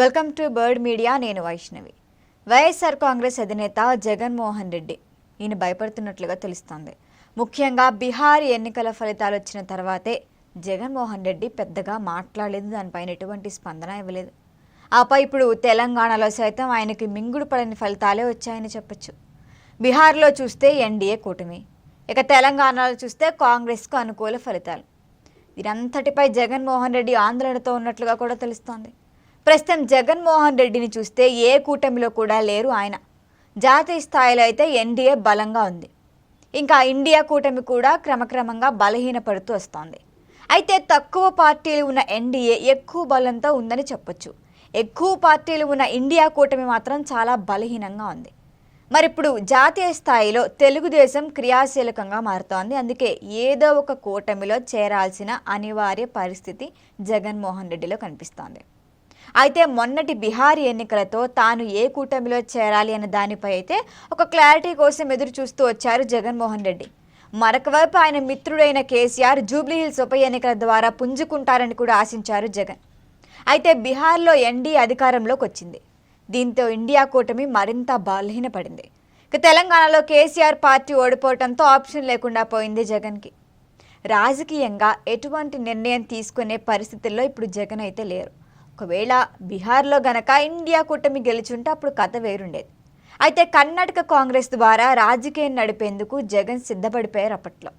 Welcome to bird media నేను వైష్ణవి. వైఎస్ఆర్ కాంగ్రెస్ అధినేత జగన్మోహన్ రెడ్డి. ఈయన భయపడుతున్నట్లుగా తెలుస్తోంది. ముఖ్యంగా బీహార్ ఎన్నికల ఫలితాలు వచ్చిన తర్వాతే జగన్మోహన్ రెడ్డి పెద్దగా మాట్లాడలేదు దానిపైన ఎటువంటి స్పందన ఇవ్వలేదు. ఆపై ఇప్పుడు తెలంగాణలో సైతం ఆయనకి మింగుడు పడని ఫలితాలే వచ్చాయని చెప్పొచ్చు. బీహార్లో చూస్తే ఎన్డీఏ కూటమి ఇక తెలంగాణలో చూస్తే కాంగ్రెస్కు అనుకూల ఫలితాలు. దీనంతటిపై జగన్మోహన్ రెడ్డి ఆందోళనతో ఉన్నట్లుగా కూడా తెలుస్తోంది. ప్రస్తుతం జగన్మోహన్ రెడ్డిని చూస్తే ఏ కూటమిలో కూడా లేరు ఆయన. జాతీయ స్థాయిలో అయితే ఎన్డీఏ బలంగా ఉంది. ఇంకా ఇండియా కూటమి కూడా క్రమక్రమంగా బలహీనపడుతూ వస్తోంది. అయితే తక్కువ పార్టీలు ఉన్న ఎన్డీఏ ఎక్కువ బలంతో ఉందని చెప్పొచ్చు. ఎక్కువ పార్టీలు ఉన్న ఇండియా కూటమి మాత్రం చాలా బలహీనంగా ఉంది. మరి ఇప్పుడు జాతీయ స్థాయిలో తెలుగుదేశం క్రియాశీలకంగా మారుతోంది. అందుకే ఏదో ఒక కూటమిలో చేరాల్సిన అనివార్య పరిస్థితి జగన్మోహన్ రెడ్డిలో కనిపిస్తోంది. అయితే మొన్నటి బీహార్ ఎన్నికలతో తాను ఏ కూటమిలో చేరాలి అన్న దానిపై అయితే ఒక క్లారిటీ కోసం ఎదురు చూస్తూ వచ్చారు జగన్మోహన్ రెడ్డి. మరొక వైపు ఆయన మిత్రుడైన కేసీఆర్ జూబ్లీహిల్స్ ఉప ఎన్నికల ద్వారా పుంజుకుంటారని కూడా ఆశించారు జగన్. అయితే బీహార్లో ఎన్డీ అధికారంలోకి వచ్చింది. దీంతో ఇండియా కూటమి మరింత బలహీనపడింది. ఇక తెలంగాణలో కేసీఆర్ పార్టీ ఓడిపోవడంతో ఆప్షన్ లేకుండా పోయింది జగన్కి. రాజకీయంగా ఎటువంటి నిర్ణయం తీసుకునే పరిస్థితుల్లో ఇప్పుడు జగన్ అయితే లేరు. ఒకవేళ బీహార్లో గనక ఇండియా కూటమి గెలుచుంటే అప్పుడు కథ వేరుండేది. అయితే కర్ణాటక కాంగ్రెస్ ద్వారా రాజకీయం నడిపేందుకు జగన్ సిద్ధపడిపోయారు అప్పట్లో.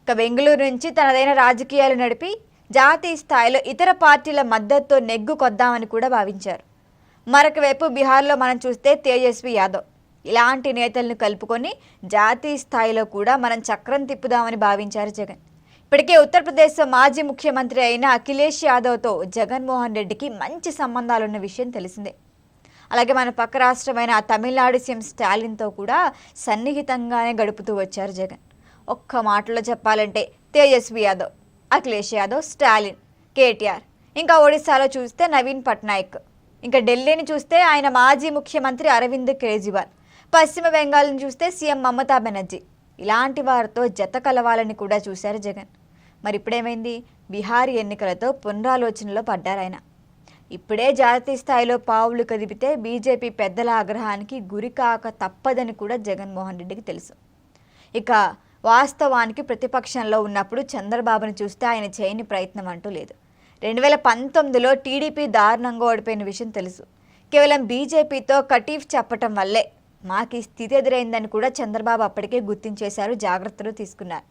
ఇక బెంగళూరు నుంచి తనదైన రాజకీయాలు నడిపి జాతీయ స్థాయిలో ఇతర పార్టీల మద్దతుతో నెగ్గు కొద్దామని కూడా భావించారు. మరొక వైపు బీహార్లో మనం చూస్తే తేజస్వి యాదవ్. ఇలాంటి నేతలను కలుపుకొని జాతీయ స్థాయిలో కూడా మనం చక్రం తిప్పుదామని భావించారు జగన్. ఇప్పటికే ఉత్తరప్రదేశ్ మాజీ ముఖ్యమంత్రి అయిన అఖిలేష్ యాదవ్తో జగన్మోహన్ రెడ్డికి మంచి సంబంధాలున్న విషయం తెలిసిందే. అలాగే మన పక్క రాష్ట్రమైన తమిళనాడు సీఎం స్టాలిన్తో కూడా సన్నిహితంగానే గడుపుతూ వచ్చారు జగన్. ఒక్క మాటలో చెప్పాలంటే తేజస్వి యాదవ్ అఖిలేష్ యాదవ్ స్టాలిన్ కేటీఆర్ ఇంకా ఒడిశాలో చూస్తే నవీన్ పట్నాయక్ ఇంకా ఢిల్లీని చూస్తే ఆయన మాజీ ముఖ్యమంత్రి అరవింద్ కేజ్రీవాల్ పశ్చిమ బెంగాల్ని చూస్తే సీఎం మమతా బెనర్జీ ఇలాంటి వారితో జత కలవాలని కూడా చూశారు జగన్. మరి ఇప్పుడేమైంది బీహార్ ఎన్నికలతో పునరాలోచనలో పడ్డారు ఆయన. ఇప్పుడే జాతీయ స్థాయిలో పావులు కదిపితే బీజేపీ పెద్దల ఆగ్రహానికి గురికాక తప్పదని కూడా జగన్మోహన్ రెడ్డికి తెలుసు. ఇక వాస్తవానికి ప్రతిపక్షంలో ఉన్నప్పుడు చంద్రబాబును చూస్తే ఆయన చేయని ప్రయత్నం అంటూ లేదు. రెండు వేల పంతొమ్మిదిలో టీడీపీ దారుణంగా ఓడిపోయిన విషయం తెలుసు. కేవలం బీజేపీతో కటీఫ్ చెప్పటం వల్లే మాకు ఈ స్థితి ఎదురైందని కూడా చంద్రబాబు అప్పటికే గుర్తించేశారు జాగ్రత్తలు తీసుకున్నారు.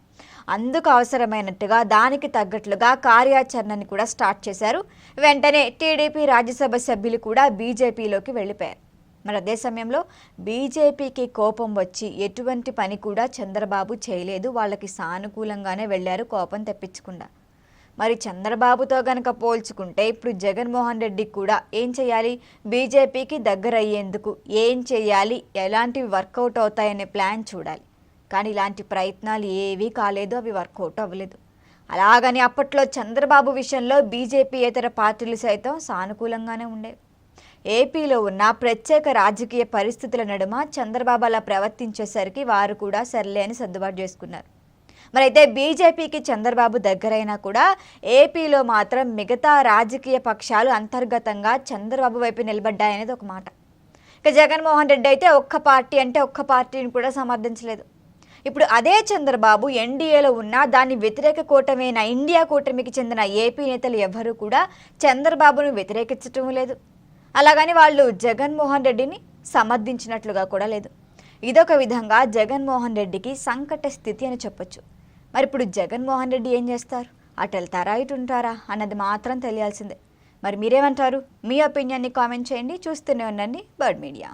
అందుకు అవసరమైనట్టుగా దానికి తగ్గట్లుగా కార్యాచరణని కూడా స్టార్ట్ చేశారు. వెంటనే టీడీపీ రాజ్యసభ సభ్యులు కూడా బీజేపీలోకి వెళ్ళిపోయారు. మరి అదే సమయంలో బీజేపీకి కోపం వచ్చి ఎటువంటి పని కూడా చంద్రబాబు చేయలేదు. వాళ్ళకి సానుకూలంగానే వెళ్ళారు కోపం తెప్పించకుండా. మరి చంద్రబాబుతో గనక పోల్చుకుంటే ఇప్పుడు జగన్మోహన్ రెడ్డి కూడా ఏం చేయాలి? బీజేపీకి దగ్గర అయ్యేందుకు ఏం చేయాలి? ఎలాంటివి వర్కౌట్ అవుతాయనే ప్లాన్ చూడాలి. కానీ ఇలాంటి ప్రయత్నాలు ఏవీ కాలేదు అవి వర్కౌట్ అవ్వలేదు. అలాగని అప్పట్లో చంద్రబాబు విషయంలో బీజేపీ ఇతర పార్టీలు సైతం సానుకూలంగానే ఉండేవి. ఏపీలో ఉన్న ప్రత్యేక రాజకీయ పరిస్థితుల నడుమ చంద్రబాబు అలా ప్రవర్తించేసరికి వారు కూడా సర్లే అని సర్దుబాటు చేసుకున్నారు. మరి అయితే బీజేపీకి చంద్రబాబు దగ్గరైనా కూడా ఏపీలో మాత్రం మిగతా రాజకీయ పక్షాలు అంతర్గతంగా చంద్రబాబు వైపు నిలబడ్డాయనేది ఒక మాట. ఇక జగన్మోహన్ రెడ్డి అయితే ఒక్క పార్టీ అంటే ఒక్క పార్టీని కూడా సమర్థించలేదు. ఇప్పుడు అదే చంద్రబాబు ఎన్డీఏలో ఉన్న దాని వ్యతిరేక కూటమైన? ఇండియా కూటమికి చెందిన ఏపీ నేతలు ఎవరు కూడా చంద్రబాబును వ్యతిరేకించటం లేదు. అలాగని వాళ్ళు జగన్మోహన్ రెడ్డిని సమర్థించినట్లుగా కూడా లేదు. ఇదొక విధంగా జగన్మోహన్ రెడ్డికి సంకట స్థితి అని చెప్పొచ్చు. మరి ఇప్పుడు జగన్మోహన్ రెడ్డి ఏం చేస్తారు? అటు వెళ్తారా ఇటు ఉంటారా? అన్నది మాత్రం తెలియాల్సిందే. మరి మీరేమంటారు? మీ ఒపీనియన్ని కామెంట్ చేయండి. చూస్తూనే ఉండండి బర్డ్ మీడియా.